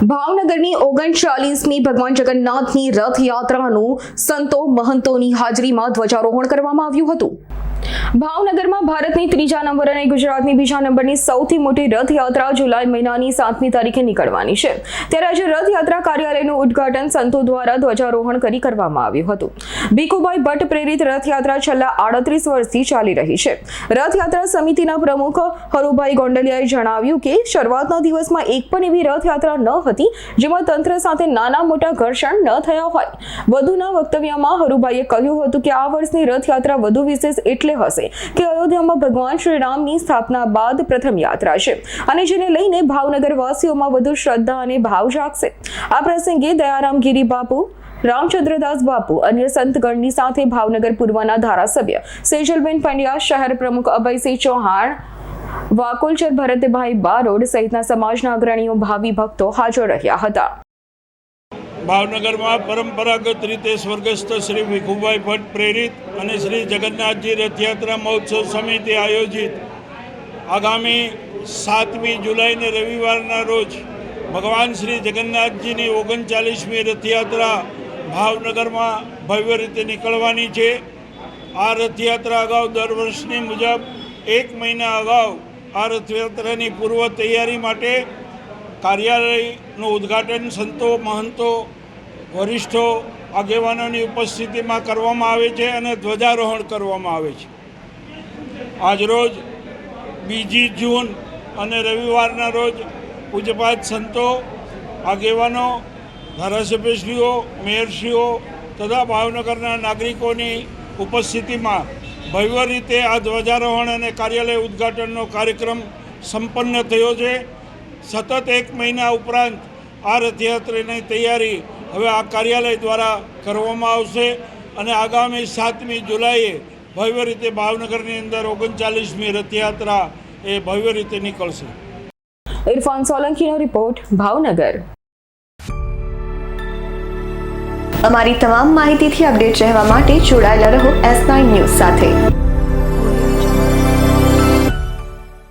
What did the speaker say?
ભાવનગરની ઓગણચાલીસમી ભગવાન જગન્નાથની રથયાત્રાનું સંતો મહંતોની હાજરીમાં ધ્વજારોહણ કરવામાં આવ્યું હતું. ભાવનગરમાં ભારતની ત્રીજા નંબર અને ગુજરાતની બીજા નંબરની સૌથી મોટી રથયાત્રા જુલાઈ મહિનાની સાતમી તારીખે નીકળવાની છે. ત્યારે આજે રથયાત્રા કાર્યાલયનું ઉદ્ઘાટન સંતો દ્વારા ધ્વજારોહણ કરી કરવામાં આવ્યું હતું. ભીખુભાઈ ભટ્ટ પ્રેરિત રથયાત્રા છેલ્લા આડત્રીસ વર્ષથી ચાલી રહી છે. રથયાત્રા સમિતિના પ્રમુખ હરુભાઈ ગોંડલિયાએ જણાવ્યું કે શરૂઆતના દિવસમાં એક પણ એવી રથયાત્રા ન હતી, જેમાં તંત્ર સાથે નાના મોટા ઘર્ષણ ન થયા હોય. વધુના વક્તવ્યમાં હરુભાઈએ કહ્યું હતું કે આ વર્ષની રથયાત્રા વધુ વિશેષ એટલે હશે કે અયોધ્યામાં ભગવાન શ્રી સ્થાપના બાદ પ્રથમ યાત્રા છે. અને જેને લઈને ભાવનગર વાસીઓમાં વધુ શ્રદ્ધા અને ભાવ જાગશે. આ પ્રસંગે દયારામ ગીરી બાપુ, રામચંદ્રદાસ બાપુ અન્ય સંતગણની સાથે ભાવનગર પૂર્વના ધારાસભ્ય સેજલબેન પંડ્યા, શહેર પ્રમુખ અભયસિંહ ચૌહાણ, વાકોલચર ભરતભાઈ બારોડ સહિતના સમાજના અગ્રણીઓ, ભાવિ ભક્તો હાજર રહ્યા હતા. ભાવનગરમાં પરંપરાગત રીતે સ્વર્ગસ્થ શ્રી ભીખુભાઈ ભટ્ટ પ્રેરિત અને શ્રી જગન્નાથજી રથયાત્રા મહોત્સવ સમિતિ આયોજિત આગામી સાતમી જુલાઈને રવિવારના રોજ ભગવાન શ્રી જગન્નાથજીની ઓગણચાલીસમી રથયાત્રા ભાવનગરમાં ભવ્ય રીતે નીકળવાની છે. આ રથયાત્રા અગાઉ દર વર્ષની મુજબ એક મહિના અગાઉ આ રથયાત્રાની પૂર્વ તૈયારી માટે કાર્યાલયનું ઉદ્ઘાટન સંતો મહંતો વરિષ્ઠો આગેવાનોની ઉપસ્થિતિમાં કરવામાં આવે છે અને ધ્વજારોહણ કરવામાં આવે છે. આજરોજ બીજી જૂન અને રવિવારના રોજ પૂજપાત સંતો, આગેવાનો, ધારાસભ્યશ્રીઓ, મેયરશ્રીઓ તથા ભાવનગરના નાગરિકોની ઉપસ્થિતિમાં ભવ્ય રીતે આ ધ્વજારોહણ અને કાર્યાલય ઉદ્ઘાટનનો કાર્યક્રમ સંપન્ન થયો છે. સતત એક મહિના ઉપરાંત આ રથયાત્રાની તૈયારી હવે આ કાર્યાલય દ્વારા કરવામાં આવશે અને આગામી સાતમી જુલાઈએ ભવ્ય રીતે ભાવનગરની અંદર ઓગણચાલીસમી રથયાત્રા એ ભવ્ય રીતે નીકળશે. ઇરફાન સોલંકીનો રિપોર્ટ ભાવનગર. અમારી તમામ માહિતીથી અપડેટ રહેવા માટે જોડાયેલા રહો એસ નાઇન ન્યૂઝ સાથે.